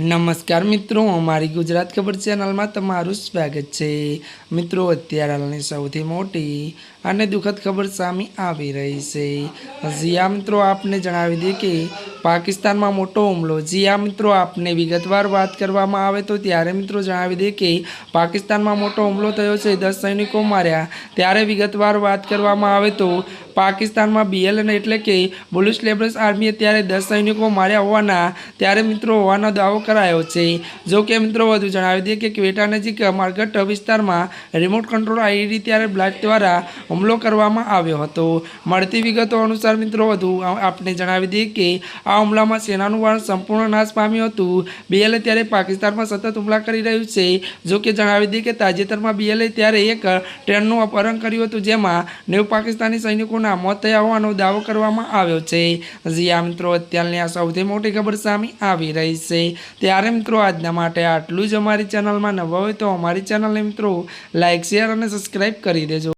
નમસ્કાર મિત્રો, અમારી ગુજરાત ખબર ચેનલમાં તમારું સ્વાગત છે. મિત્રો, અત્યારે હાલની સૌથી મોટી અને દુઃખદ ખબર સામે આવી રહી છે. જીયા મિત્રો, આપને જણાવી દઈએ કે પાકિસ્તાનમાં મોટો હુમલો. જીયા મિત્રો, આપને વિગતવાર વાત કરવામાં આવે તો ત્યારે મિત્રો જણાવી દઈએ કે પાકિસ્તાનમાં મોટો હુમલો થયો છે દસ સૈનિકો માર્યા. ત્યારે વિગતવાર વાત કરવામાં આવે તો પાકિસ્તાનમાં બીએલએન એટલે કે બુલિશ લેબરસ આર્મીએ ત્યારે દસ સૈનિકો માર્યા હોવાના ત્યારે મિત્રો હોવાનો દાવો કરાયો છે. જો કે મિત્રો વધુ જણાવી દઈએ કે ક્વેટા નજીક માર્ગટ વિસ્તારમાં રિમોટ કંટ્રોલ આઈડી ત્યારે બ્લાસ્ટ દ્વારા હુમલો કરવામાં આવ્યો હતો. મળતી વિગતો અનુસાર મિત્રો વધુ આપને જણાવી દઈએ કે આ હુમલામાં સેનાનું વાહન સંપૂર્ણ નાશ પામ્યું હતું. બીએલએ ત્યારે પાકિસ્તાનમાં સતત હુમલા કરી રહ્યું છે. જો કે જણાવી દઈએ કે તાજેતરમાં બીએલએ ત્યારે એક ટ્રેનનું અપહરણ કર્યું હતું જેમાં નેવ પાકિસ્તાની સૈનિકોના મોત હોવાનો દાવો કરવામાં આવ્યો છે. જ્યાં મિત્રો, અત્યારની આ સૌથી મોટી ખબર સામે આવી રહી છે. ત્યારે મિત્રો, આજના માટે આટલું જ અમારી ચેનલમાં નવા હોય તો અમારી ચેનલને મિત્રો લાઇક શેર અને સબસ્ક્રાઈબ કરી દેજો.